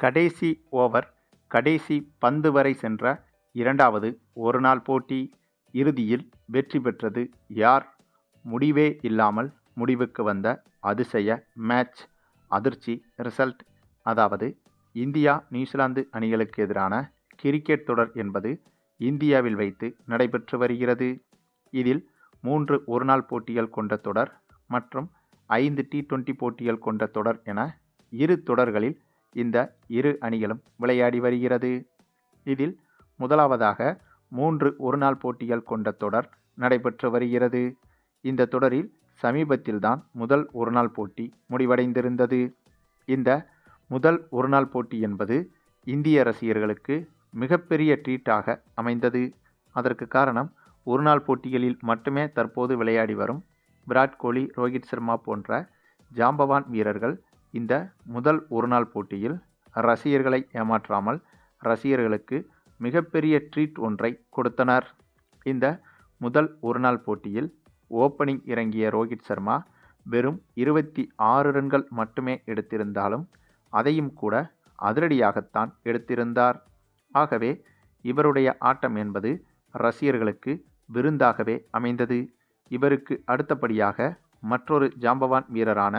கடைசி ஓவர் கடைசி பந்து வரை சென்ற இரண்டாவது ஒருநாள் போட்டி. இறுதியில் வெற்றி பெற்றது யார்? முடிவே இல்லாமல் முடிவுக்கு வந்த அதிசய மேட்ச் அதிர்ச்சி ரிசல்ட் அதாவது இந்தியா நியூசிலாந்து அணிகளுக்கு எதிரான கிரிக்கெட் தொடர் என்பது இந்தியாவில் வைத்து நடைபெற்று வருகிறது. இதில் மூன்று ஒருநாள் போட்டிகள் கொண்ட தொடர் மற்றும் ஐந்து டி டுவெண்டி போட்டிகள் கொண்ட தொடர் என இரு தொடர்களில் இந்த இரு அணிகளும் விளையாடி வருகிறது. இதில் முதலாவதாக மூன்று ஒருநாள் போட்டிகள் கொண்ட தொடர் நடைபெற்று வருகிறது. இந்த தொடரில் சமீபத்தில்தான் முதல் ஒருநாள் போட்டி முடிவடைந்திருந்தது. இந்த முதல் ஒருநாள் போட்டி என்பது இந்திய ரசிகர்களுக்கு மிகப்பெரிய ட்ரீட்டாக அமைந்தது. அதற்கு காரணம் ஒருநாள் போட்டிகளில் மட்டுமே தற்போது விளையாடி வரும் விராட் கோலி ரோஹித் சர்மா போன்ற ஜாம்பவான் வீரர்கள் இந்த முதல் ஒருநாள் போட்டியில் ரசிகர்களை ஏமாற்றாமல் ரசிகர்களுக்கு மிகப்பெரிய ட்ரீட் ஒன்றை கொடுத்தனர். இந்த முதல் ஒருநாள் போட்டியில் ஓப்பனிங் இறங்கிய ரோஹித் சர்மா வெறும் இருபத்தி ஆறு ரன்கள் மட்டுமே எடுத்திருந்தாலும் அதையும் கூட அதிரடியாகத்தான் எடுத்திருந்தார். ஆகவே இவருடைய ஆட்டம் என்பது ரசிகர்களுக்கு விருந்தாகவே அமைந்தது. இவருக்கு அடுத்தபடியாக மற்றொரு ஜாம்பவான் வீரரான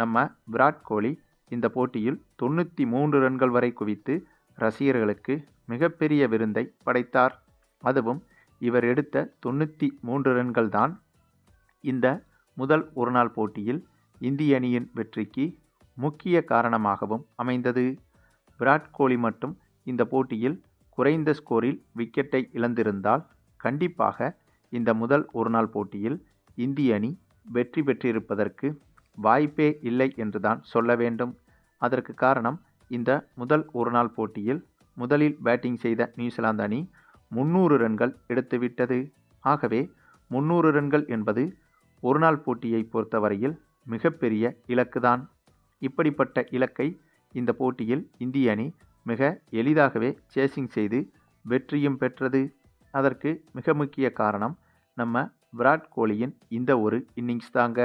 நம்ம விராட் கோலி இந்த போட்டியில் தொண்ணூற்றி மூன்று ரன்கள் வரை குவித்து ரசிகர்களுக்கு மிகப்பெரிய விருந்தை படைத்தார். அதுவும் இவர் எடுத்த தொண்ணூற்றி மூன்று ரன்கள் தான். இந்த முதல் ஒருநாள் போட்டியில் இந்திய அணியின் வெற்றிக்கு முக்கிய காரணமாகவும் அமைந்தது. விராட் கோலி மட்டும் இந்த போட்டியில் குறைந்த ஸ்கோரில் விக்கெட்டை இழந்திருந்தால் கண்டிப்பாக இந்த முதல் ஒருநாள் போட்டியில் இந்திய அணி வெற்றி பெற்றிருப்பதற்கு வாய்ப்பே இல்லை என்றுதான் சொல்ல வேண்டும். அதற்கு காரணம் இந்த முதல் ஒருநாள் போட்டியில் முதலில் பேட்டிங் செய்த நியூசிலாந்து அணி முன்னூறு ரன்கள் எடுத்துவிட்டது ஆகவே முந்நூறு ரன்கள் என்பது ஒருநாள் போட்டியை பொறுத்தவரையில் மிகப்பெரிய இலக்குதான். இப்படிப்பட்ட இலக்கை இந்த போட்டியில் இந்திய அணி மிக எளிதாகவே சேசிங் செய்து வெற்றியும் பெற்றது. அதற்கு மிக முக்கிய காரணம் நம்ம விராட் கோலியின் இந்த ஒரு இன்னிங்ஸ் தாங்க.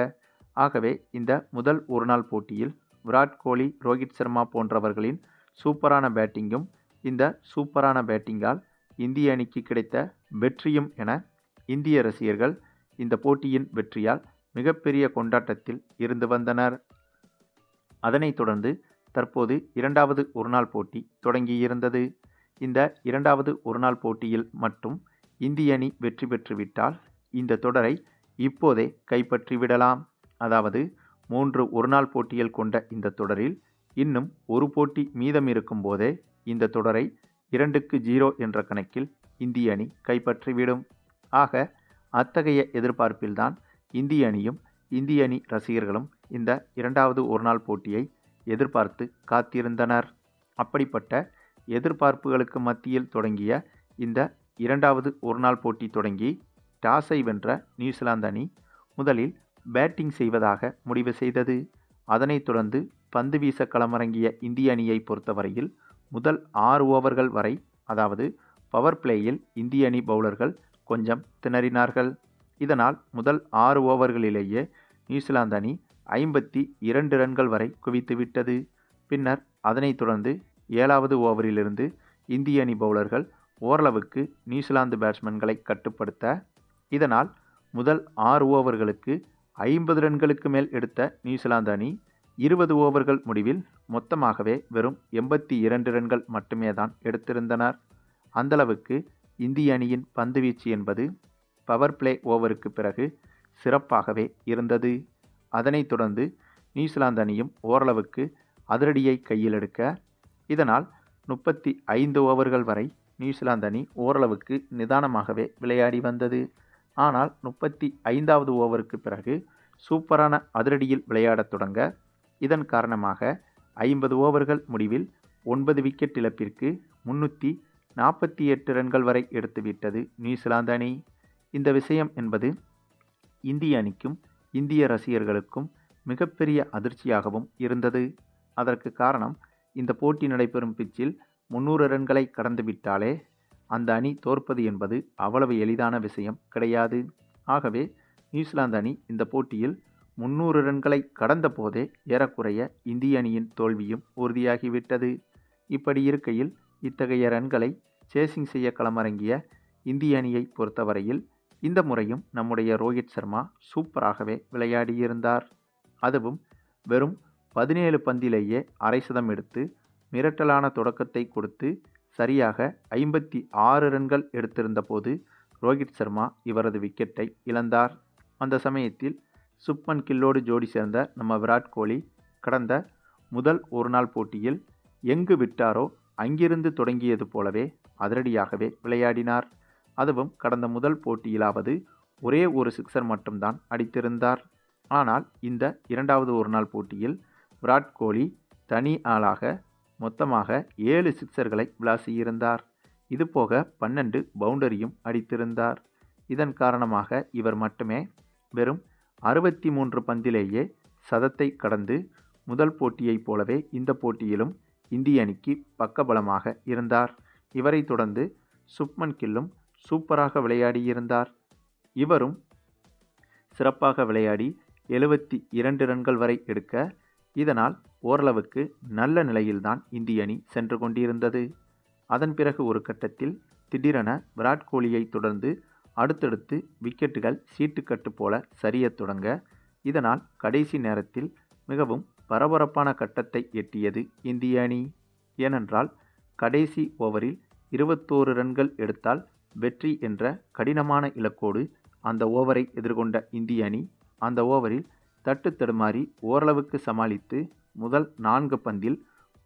ஆகவே இந்த முதல் ஒருநாள் போட்டியில் விராட் கோலி ரோஹித் சர்மா போன்றவர்களின் சூப்பரான பேட்டிங்கும் இந்த சூப்பரான பேட்டிங்கால் இந்திய அணிக்கு கிடைத்த வெற்றியும் என இந்திய ரசிகர்கள் இந்த போட்டியின் வெற்றியால் மிகப்பெரிய கொண்டாட்டத்தில் இருந்து வந்தனர். அதனைத் தொடர்ந்து தற்போது இரண்டாவது ஒருநாள் போட்டி தொடங்கியிருந்தது. இந்த இரண்டாவது ஒருநாள் போட்டியில் மட்டும் இந்திய அணி வெற்றி பெற்றுவிட்டால் இந்த தொடரை இப்போதே கைப்பற்றிவிடலாம். அதாவது மூன்று ஒருநாள் போட்டிகள் கொண்ட இந்த தொடரில் இன்னும் ஒரு போட்டி மீதம் இருக்கும் போதே இந்த தொடரை இரண்டுக்கு ஜீரோ என்ற கணக்கில் இந்திய அணி கைப்பற்றிவிடும். ஆக அத்தகைய எதிர்பார்ப்பில்தான் இந்திய அணியும் இந்திய அணி ரசிகர்களும் இந்த இரண்டாவது ஒருநாள் போட்டியை எதிர்பார்த்து காத்திருந்தனர். அப்படிப்பட்ட எதிர்பார்ப்புகளுக்கு மத்தியில் தொடங்கிய இந்த இரண்டாவது ஒருநாள் போட்டி தொடங்கி டாஸை வென்ற நியூசிலாந்து அணி முதலில் பேட்டிங் செய்வதாக முடிவு செய்தது. அதனைத் தொடர்ந்து பந்து வீச களமிறங்கிய இந்திய அணியை பொறுத்தவரையில் முதல் ஆறு ஓவர்கள் வரை அதாவது பவர் பிளேயில் இந்திய அணி பவுலர்கள் கொஞ்சம் திணறினார்கள். இதனால் முதல் ஆறு ஓவர்களிலேயே நியூசிலாந்து அணி ஐம்பத்தி இரண்டு ரன்கள் வரை குவித்துவிட்டது பின்னர் அதனைத் தொடர்ந்து ஏழாவது ஓவரிலிருந்து இந்திய அணி பவுலர்கள் ஓரளவுக்கு நியூசிலாந்து பேட்ஸ்மேன்களை கட்டுப்படுத்த இதனால் முதல் ஆறு ஓவர்களுக்கு ஐம்பது ரன்களுக்கு மேல் எடுத்த நியூசிலாந்து அணி இருபது ஓவர்கள் முடிவில் மொத்தமாகவே வெறும் எண்பத்தி இரண்டு ரன்கள் மட்டுமே தான் எடுத்திருந்தனர். அந்தளவுக்கு இந்திய அணியின் பந்துவீச்சு என்பது பவர் பிளே ஓவருக்கு பிறகு சிறப்பாகவே இருந்தது. அதனைத் தொடர்ந்து நியூசிலாந்து அணியும் ஓரளவுக்கு அதிரடியை கையில் எடுக்க இதனால் முப்பத்தி ஐந்து ஓவர்கள் வரை நியூசிலாந்து அணி ஓரளவுக்கு நிதானமாகவே விளையாடி வந்தது. ஆனால் முப்பத்தி ஐந்தாவது ஓவருக்கு பிறகு சூப்பரான அதிரடியில் விளையாடத் தொடங்க இதன் காரணமாக ஐம்பது ஓவர்கள் முடிவில் ஒன்பது விக்கெட் இழப்பிற்கு முன்னூற்றி நாற்பத்தி எட்டு ரன்கள் வரை எடுத்துவிட்டது நியூசிலாந்து அணி. இந்த விஷயம் என்பது இந்திய அணிக்கும் இந்திய ரசிகர்களுக்கும் மிகப்பெரிய அதிர்ச்சியாகவும் இருந்தது. அதற்கு காரணம் இந்த போட்டி நடைபெறும் பிச்சில் முன்னூறு ரன்களை கடந்துவிட்டாலே அந்த அணி தோற்பது என்பது அவ்வளவு எளிதான விஷயம் கிடையாது. ஆகவே நியூசிலாந்து அணி இந்த போட்டியில் முன்னூறு ரன்களை கடந்த போதே ஏறக்குறைய இந்திய அணியின் தோல்வியும் உறுதியாகிவிட்டது. இப்படி இருக்கையில் இத்தகைய ரன்களை சேசிங் செய்ய களமிறங்கிய இந்திய அணியை பொறுத்தவரையில் இந்த முறையும் நம்முடைய ரோஹித் சர்மா சூப்பராகவே விளையாடியிருந்தார். அதுவும் வெறும் பதினேழு பந்திலேயே அரை சதம் எடுத்து மிரட்டலான தொடக்கத்தை கொடுத்து சரியாக ஐம்பத்தி ஆறு ரன்கள் எடுத்திருந்த போது ரோஹித் சர்மா இவரது விக்கெட்டை இழந்தார். அந்த சமயத்தில் சுப்மன் கில்லோடு ஜோடி சேர்ந்த நம்ம விராட் கோலி கடந்த முதல் ஒருநாள் போட்டியில் எங்கு விட்டாரோ அங்கிருந்து தொடங்கியது போலவே அதிரடியாகவே விளையாடினார். அதுவும் கடந்த முதல் போட்டியிலாவது ஒரே ஒரு சிக்சர் மட்டும்தான் அடித்திருந்தார். ஆனால் இந்த இரண்டாவது ஒருநாள் போட்டியில் விராட் கோலி தனி ஆளாக மொத்தமாக ஏழு சிக்சர்களை விளாசியிருந்தார். இதுபோக பன்னெண்டு பவுண்டரியும் அடித்திருந்தார். இதன் காரணமாக இவர் மட்டுமே வெறும் அறுபத்தி மூன்று பந்திலேயே சதத்தை கடந்து முதல் போட்டியைப் போலவே இந்த போட்டியிலும் இந்திய அணிக்கு பக்கபலமாக இருந்தார். இவரை தொடர்ந்து சுப்மன் கில்லும் சூப்பராக விளையாடியிருந்தார். இவரும் சிறப்பாக விளையாடி எழுபத்தி இரண்டு ரன்கள் வரை எடுக்க இதனால் ஓரளவுக்கு நல்ல நிலையில்தான் இந்திய அணி சென்று கொண்டிருந்தது. அதன் பிறகு ஒரு கட்டத்தில் திடீரென விராட் கோலியை தொடர்ந்து அடுத்தடுத்து விக்கெட்டுகள் சீட்டுக்கட்டு போல சரியத் தொடங்க இதனால் கடைசி நேரத்தில் மிகவும் பரபரப்பான கட்டத்தை எட்டியது இந்திய அணி. ஏனென்றால் கடைசி ஓவரில் இருபத்தோரு ரன்கள் எடுத்தால் வெற்றி என்ற கடினமான இலக்கோடு அந்த ஓவரை எதிர்கொண்ட இந்திய அணி அந்த ஓவரில் தட்டு தடுமாறி ஓரளவுக்கு சமாளித்து முதல் நான்கு பந்தில்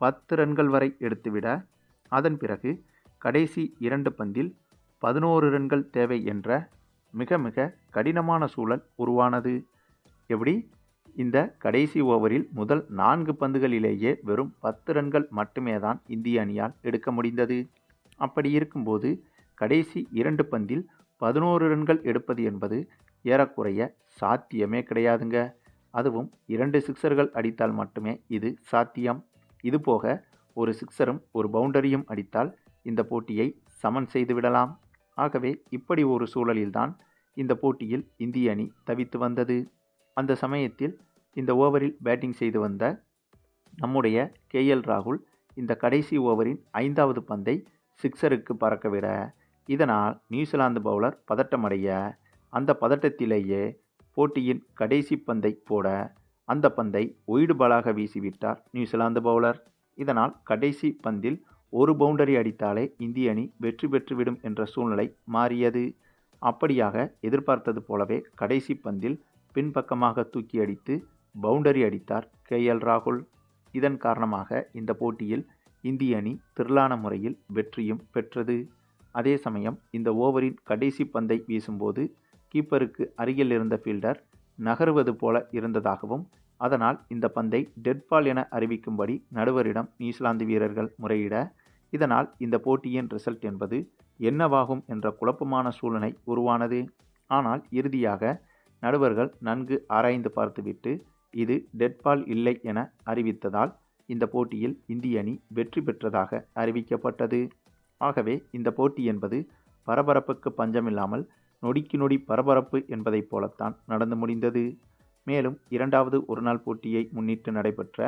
பத்து ரன்கள் வரை எடுத்துவிட அதன் பிறகு கடைசி இரண்டு பந்தில் பதினோரு ரன்கள் தேவை என்ற மிக மிக கடினமான சூழல் உருவானது. எப்படி? இந்த கடைசி ஓவரில் முதல் நான்கு பந்துகளிலேயே வெறும் பத்து ரன்கள் மட்டுமே தான் இந்திய அணியால் எடுக்க முடிந்தது. அப்படி இருக்கும்போது கடைசி இரண்டு பந்தில் பதினோரு ரன்கள் எடுப்பது என்பது ஏறக்குறைய சாத்தியமே கிடையாதுங்க. அதுவும் இரண்டு சிக்சர்கள் அடித்தால் மட்டுமே இது சாத்தியம். இதுபோக ஒரு சிக்சரும் ஒரு பவுண்டரியும் அடித்தால் இந்த போட்டியை சமன் செய்து விடலாம். ஆகவே இப்படி ஒரு சூழலில்தான் இந்த போட்டியில் இந்திய அணி தவித்து வந்தது. அந்த சமயத்தில் இந்த ஓவரில் பேட்டிங் செய்து வந்த நம்முடைய கேஎல் ராகுல் இந்த கடைசி ஓவரின் ஐந்தாவது பந்தை சிக்ஸருக்கு பறக்கவிட இதனால் நியூசிலாந்து பவுலர் பதட்டமடைய அந்த பதட்டத்திலேயே போட்டியின் கடைசி பந்தை போட அந்த பந்தை ஒயிடு பாலாக வீசிவிட்டார் நியூசிலாந்து பவுலர். இதனால் கடைசி பந்தில் ஒரு பவுண்டரி அடித்தாலே இந்திய அணி வெற்றி பெற்றுவிடும் என்ற சூழ்நிலை மாறியது. அப்படியாக எதிர்பார்த்தது போலவே கடைசி பந்தில் பின்பக்கமாக தூக்கி அடித்து பவுண்டரி அடித்தார் கே எல் ராகுல். இதன் காரணமாக இந்த போட்டியில் இந்திய அணி திரளான முறையில் வெற்றியும் பெற்றது. அதே சமயம் இந்த ஓவரின் கடைசி பந்தை வீசும்போது கீப்பருக்கு அருகில் இருந்த ஃபீல்டர் நகருவது போல இருந்ததாகவும் அதனால் இந்த பந்தை டெட்பால் என அறிவிக்கும்படி நடுவரிடம் நியூசிலாந்து வீரர்கள் முறையிட இதனால் இந்த போட்டியின் ரிசல்ட் என்பது என்னவாகும் என்ற குழப்பமான சூழ்நிலை உருவானது. ஆனால் இறுதியாக நடுவர்கள் நன்கு ஆராய்ந்து பார்த்துவிட்டு இது டெட்பால் இல்லை என அறிவித்ததால் இந்த போட்டியில் இந்திய அணி வெற்றி பெற்றதாக அறிவிக்கப்பட்டது. ஆகவே இந்த போட்டி என்பது பரபரப்புக்கு பஞ்சமில்லாமல் நொடிக்கு நொடி பரபரப்பு என்பதைப் போலத்தான் நடந்து முடிந்தது. மேலும் இரண்டாவது ஒருநாள் போட்டியை முன்னிட்டு நடைபெற்ற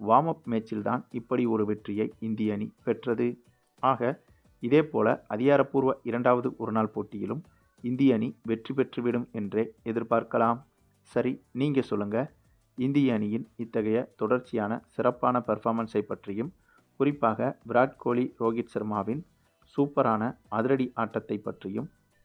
வார்ம் அப் மேட்சில்தான் இப்படி ஒரு வெற்றியை இந்திய அணி பெற்றது. ஆக இதேபோல அதிகாரப்பூர்வ இரண்டாவது ஒருநாள் போட்டியிலும் இந்திய அணி வெற்றி பெற்றுவிடும் என்றே எதிர்பார்க்கலாம். சரி நீங்கள் சொல்லுங்கள் இந்திய அணியின் இத்தகைய தொடர்ச்சியான சிறப்பான பெர்ஃபார்மன்ஸை பற்றியும் குறிப்பாக விராட் கோலி ரோஹித் சர்மாவின் சூப்பரான அதிரடி ஆட்டத்தை பற்றியும்